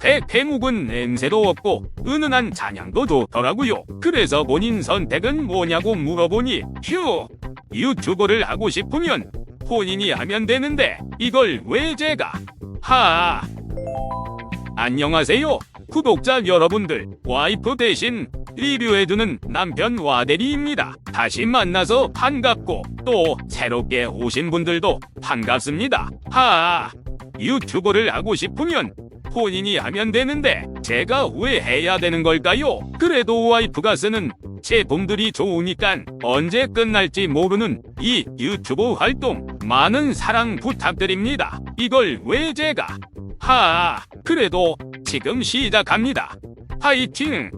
백해묵은 냄새도 없고 은은한 잔향도 좋더라고요. 그래서 본인 선택은 뭐냐고 물어보니 휴 유튜버를 하고 싶으면 본인이 하면 되는데 이걸 왜 제가? 하. 안녕하세요 구독자 여러분들. 와이프 대신 리뷰해주는 남편 와대리입니다. 다시 만나서 반갑고 또 새롭게 오신 분들도 반갑습니다. 하 유튜버를 하고 싶으면 본인이 하면 되는데 제가 왜 해야 되는 걸까요? 그래도 와이프가 쓰는 제품들이 좋으니까 언제 끝날지 모르는 이 유튜브 활동 많은 사랑 부탁드립니다. 이걸 왜 제가 하 그래도 지금 시작합니다. 파이팅!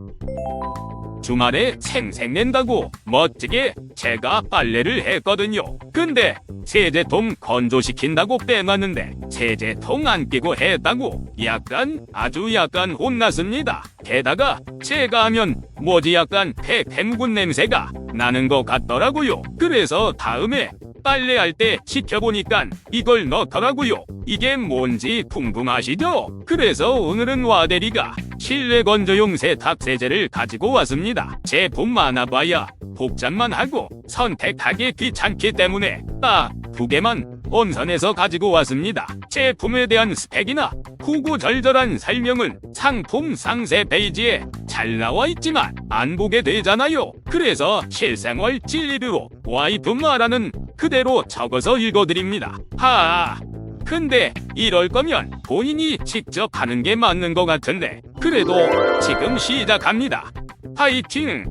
주말에 생색낸다고 멋지게 제가 빨래를 했거든요. 근데 세제통 건조시킨다고 빼놨는데 세제통 안 끼고 했다고 약간 아주 약간 혼났습니다. 게다가 제가 하면 뭐지 약간 폐폐묵은 냄새가 나는 것 같더라고요. 그래서 다음에 빨래할 때 지켜보니까 이걸 넣더라고요. 이게 뭔지 궁금하시죠? 그래서 오늘은 와대리가 실내 건조용 세탁 세제를 가지고 왔습니다. 제품 많아봐야 복잡만 하고 선택하기 귀찮기 때문에 딱 두 개만 온선에서 가지고 왔습니다. 제품에 대한 스펙이나 구구절절한 설명은 상품 상세 페이지에 잘 나와 있지만 안 보게 되잖아요. 그래서 실생활 진리뷰로 와이프 말하는 그대로 적어서 읽어드립니다. 하. 근데 이럴 거면 본인이 직접 하는 게 맞는 것 같은데 그래도 지금 시작합니다. 파이팅!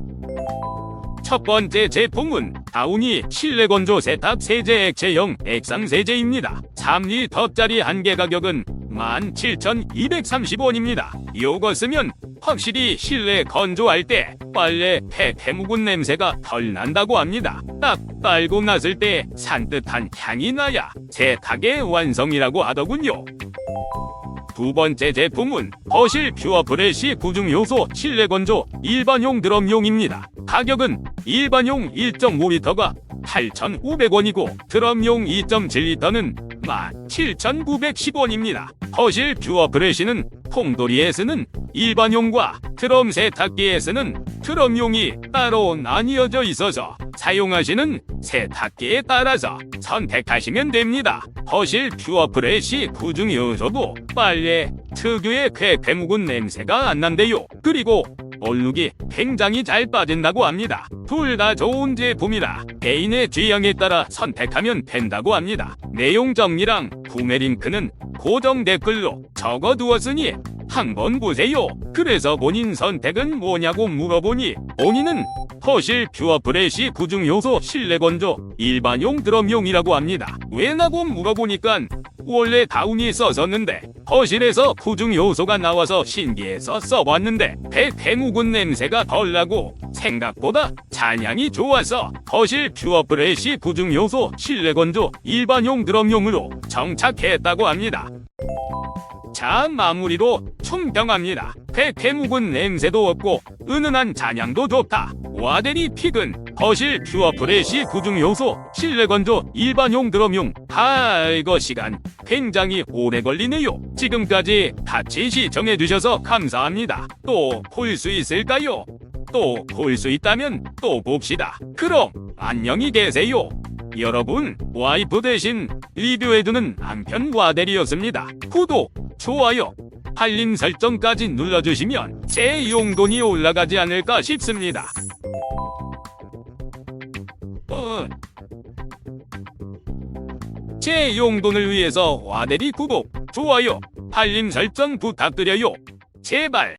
첫 번째 제품은 다우니 실내 건조 세탁 세제 액체형 액상 세제입니다. 3리터짜리 한 개 가격은 17,230원입니다. 요거 쓰면 확실히 실내 건조할 때 빨래 폐폐 묵은 냄새가 덜 난다고 합니다. 딱 빨고 났을 때 산뜻한 향이 나야 세탁의 완성이라고 하더군요. 두 번째 제품은 거실 퓨어 브레시 구중 요소 실내 건조 일반용 드럼용입니다. 가격은 일반용 1.5리터가 8,500원이고 드럼용 2.7리터는 17,910원입니다. 거실 퓨어 브레시는 폼돌이에 쓰는 일반용과 드럼 세탁기에 쓰는 드럼용이 따로 나뉘어져 있어서 사용하시는 세탁기에 따라서 선택하시면 됩니다. 거실 퓨어 프레시 구중 요소도 빨래 특유의 쾌쾌 묵은 냄새가 안 난대요. 그리고 얼룩이 굉장히 잘 빠진다고 합니다. 둘 다 좋은 제품이라 개인의 취향에 따라 선택하면 된다고 합니다. 내용 정리랑 구매 링크는 고정 댓글로 적어두었으니 한번 보세요. 그래서 본인 선택은 뭐냐고 물어보니 본인은 허실 퓨어 브레시 구중 요소 실내 건조 일반용 드럼용이라고 합니다. 왜라고 물어보니까 원래 다운이 써졌는데 허실에서 구중 요소가 나와서 신기해서 써봤는데 묵은 냄새가 덜 나고 생각보다 잔향이 좋아서 허실 퓨어 브레시 구중 요소 실내 건조 일반용 드럼용으로 정착했다고 합니다. 자 마무리로. 폐폐 묵은 냄새도 없고 은은한 잔향도 좋다. 와데리 픽은 거실 퓨어 프레시 구중 요소 실내 건조 일반용 드럼용 아 이거 시간 굉장히 오래 걸리네요. 지금까지 같이 시청해 주셔서 감사합니다. 또 볼 수 있을까요? 또 볼 수 있다면 또 봅시다. 그럼 안녕히 계세요. 여러분 와이프 대신 리뷰해두는 남편 와데리였습니다. 구독, 좋아요, 알림 설정까지 눌러주시면 제 용돈이 올라가지 않을까 싶습니다. 제 용돈을 위해서 와데리 구독, 좋아요, 알림 설정 부탁드려요. 제발.